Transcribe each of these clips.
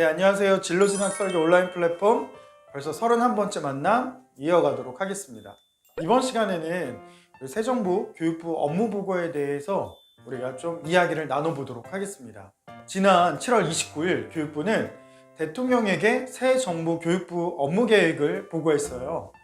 네, 안녕하세요. 진로진학 설계 온라인 플랫폼 벌써 31번째 만남 이어가도록 하겠습니다. 이번 시간에는 그새 정부 교육부 업무 보고에 대해서 우리가 좀 이야기를 나눠보도록 하겠습니다. 지난 7월 29일 교육부는 대통령에게 새 정부 교육부 업무 계획을 보고했어요.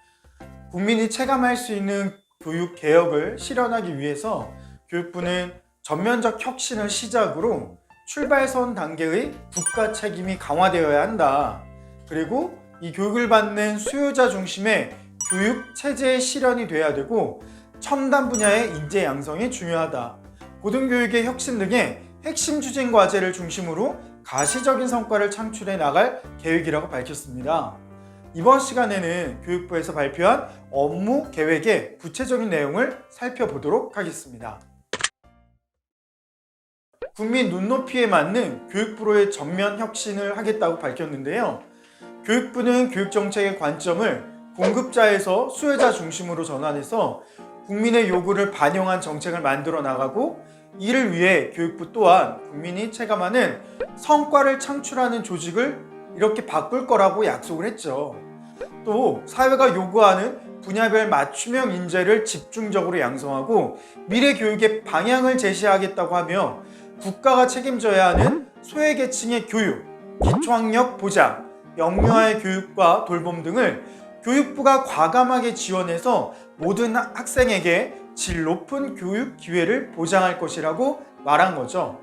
국민이 체감할 수 있는 교육 개혁을 실현하기 위해서 교육부는 전면적 혁신을 시작으로 출발선 단계의 국가 책임이 강화되어야 한다. 그리고 이 교육을 받는 수요자 중심의 교육 체제의 실현이 돼야 되고 첨단 분야의 인재 양성이 중요하다. 고등교육의 혁신 등의 핵심 추진 과제를 중심으로 가시적인 성과를 창출해 나갈 계획이라고 밝혔습니다. 이번 시간에는 교육부에서 발표한 업무 계획의 구체적인 내용을 살펴보도록 하겠습니다. 국민 눈높이에 맞는 교육부로의 전면 혁신을 하겠다고 밝혔는데요. 교육부는 교육정책의 관점을 공급자에서 수요자 중심으로 전환해서 국민의 요구를 반영한 정책을 만들어 나가고 이를 위해 교육부 또한 국민이 체감하는 성과를 창출하는 조직을 이렇게 바꿀 거라고 약속을 했죠. 또 사회가 요구하는 분야별 맞춤형 인재를 집중적으로 양성하고 미래 교육의 방향을 제시하겠다고 하며 국가가 책임져야 하는 소외계층의 교육, 기초학력 보장, 영유아의 교육과 돌봄 등을 교육부가 과감하게 지원해서 모든 학생에게 질 높은 교육 기회를 보장할 것이라고 말한 거죠.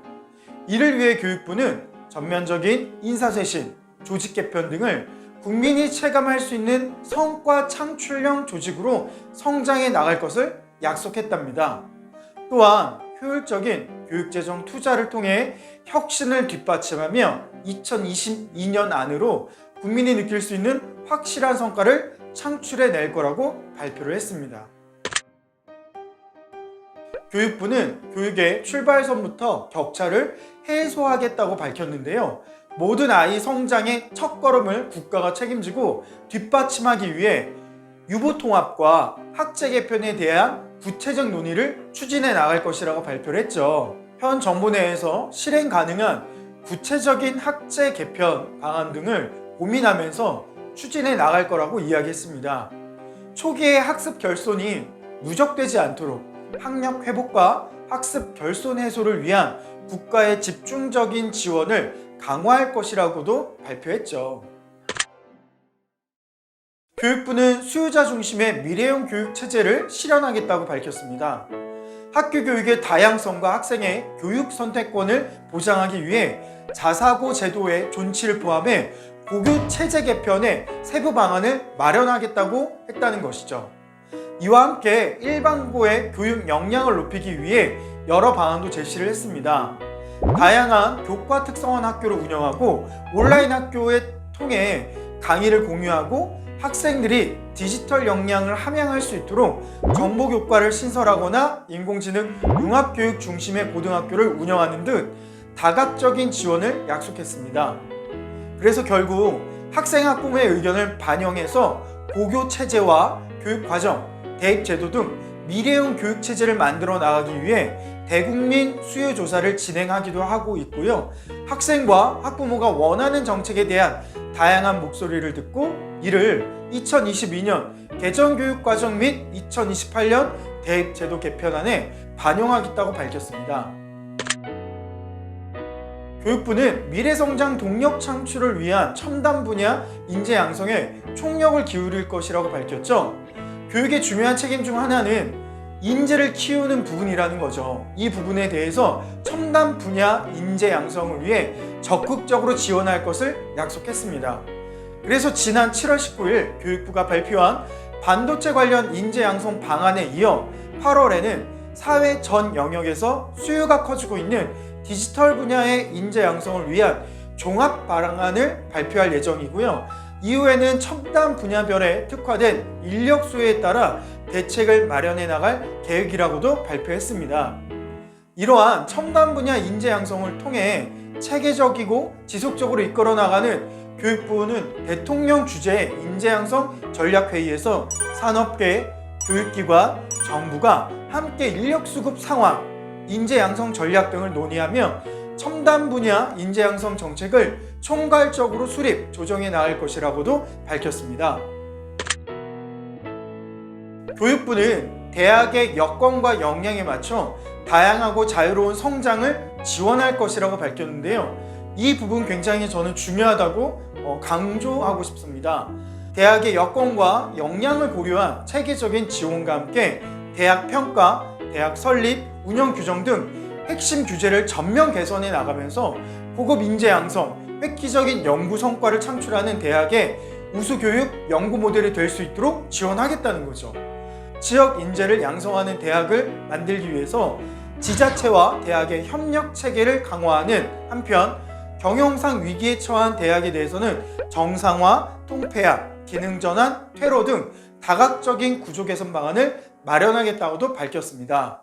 이를 위해 교육부는 전면적인 인사쇄신, 조직 개편 등을 국민이 체감할 수 있는 성과 창출형 조직으로 성장해 나갈 것을 약속했답니다. 또한 효율적인 교육재정 투자를 통해 혁신을 뒷받침하며 2022년 안으로 국민이 느낄 수 있는 확실한 성과를 창출해 낼 거라고 발표를 했습니다. 교육부는 교육의 출발선부터 격차를 해소하겠다고 밝혔는데요. 모든 아이 성장의 첫 걸음을 국가가 책임지고 뒷받침하기 위해 유보 통합과 학제 개편에 대한 구체적 논의를 추진해 나갈 것이라고 발표를 했죠. 현 정부 내에서 실행 가능한 구체적인 학제 개편 방안 등을 고민하면서 추진해 나갈 거라고 이야기했습니다. 초기의 학습 결손이 누적되지 않도록 학력 회복과 학습 결손 해소를 위한 국가의 집중적인 지원을 강화할 것이라고도 발표했죠. 교육부는 수요자 중심의 미래형 교육 체제를 실현하겠다고 밝혔습니다. 학교 교육의 다양성과 학생의 교육 선택권을 보장하기 위해 자사고 제도의 존치를 포함해 고교 체제 개편의 세부 방안을 마련하겠다고 했다는 것이죠. 이와 함께 일반고의 교육 역량을 높이기 위해 여러 방안도 제시를 했습니다. 다양한 교과 특성화 학교를 운영하고 온라인 학교에 통해 강의를 공유하고 학생들이 디지털 역량을 함양할 수 있도록 정보 교과를 신설하거나 인공지능 융합 교육 중심의 고등학교를 운영하는 등 다각적인 지원을 약속했습니다. 그래서 결국 학생 학부모의 의견을 반영해서 고교 체제와 교육 과정, 대입 제도 등 미래형 교육 체제를 만들어 나가기 위해 대국민 수요 조사를 진행하기도 하고 있고요. 학생과 학부모가 원하는 정책에 대한 다양한 목소리를 듣고 이를 2022년 개정 교육 과정 및 2028년 대입 제도 개편안에 반영하겠다고 밝혔습니다. 교육부는 미래성장 동력 창출을 위한 첨단 분야 인재 양성에 총력을 기울일 것이라고 밝혔죠. 교육의 중요한 책임 중 하나는 인재를 키우는 부분이라는 거죠. 이 부분에 대해서 첨단 분야 인재 양성을 위해 적극적으로 지원할 것을 약속했습니다. 그래서 지난 7월 19일 교육부가 발표한 반도체 관련 인재 양성 방안에 이어 8월에는 사회 전 영역에서 수요가 커지고 있는 디지털 분야의 인재 양성을 위한 종합 방안을 발표할 예정이고요. 이후에는 첨단 분야별에 특화된 인력 수요에 따라 대책을 마련해 나갈 계획이라고도 발표했습니다. 이러한 첨단 분야 인재 양성을 통해 체계적이고 지속적으로 이끌어 나가는 교육부는 대통령 주재 인재 양성 전략 회의에서 산업계, 교육기관, 정부가 함께 인력 수급 상황, 인재 양성 전략 등을 논의하며 첨단 분야 인재 양성 정책을 총괄적으로 수립, 조정해 나갈 것이라고도 밝혔습니다. 교육부는 대학의 여건과 역량에 맞춰 다양하고 자유로운 성장을 지원할 것이라고 밝혔는데요. 이 부분 굉장히 저는 중요하다고 어, 강조하고 싶습니다. 대학의 여건과 역량을 고려한 체계적인 지원과 함께 대학 평가, 대학 설립, 운영 규정 등 핵심 규제를 전면 개선해 나가면서 고급 인재 양성, 획기적인 연구 성과를 창출하는 대학의 우수 교육 연구 모델이 될 수 있도록 지원하겠다는 거죠. 지역 인재를 양성하는 대학을 만들기 위해서 지자체와 대학의 협력 체계를 강화하는 한편 경영상 위기에 처한 대학에 대해서는 정상화, 통폐합, 기능 전환, 퇴로 등 다각적인 구조 개선 방안을 마련하겠다고도 밝혔습니다.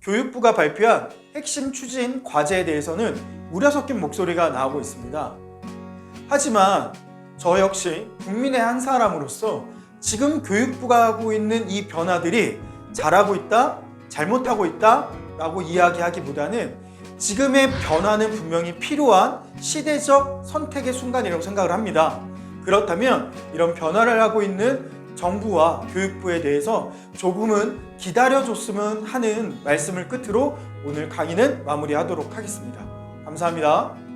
교육부가 발표한 핵심 추진 과제에 대해서는 우려 섞인 목소리가 나오고 있습니다. 하지만 저 역시 국민의 한 사람으로서 지금 교육부가 하고 있는 이 변화들이 잘하고 있다, 잘못하고 있다 라고 이야기하기보다는 지금의 변화는 분명히 필요한 시대적 선택의 순간이라고 생각을 합니다. 그렇다면 이런 변화를 하고 있는 정부와 교육부에 대해서 조금은 기다려줬으면 하는 말씀을 끝으로 오늘 강의는 마무리하도록 하겠습니다. 감사합니다.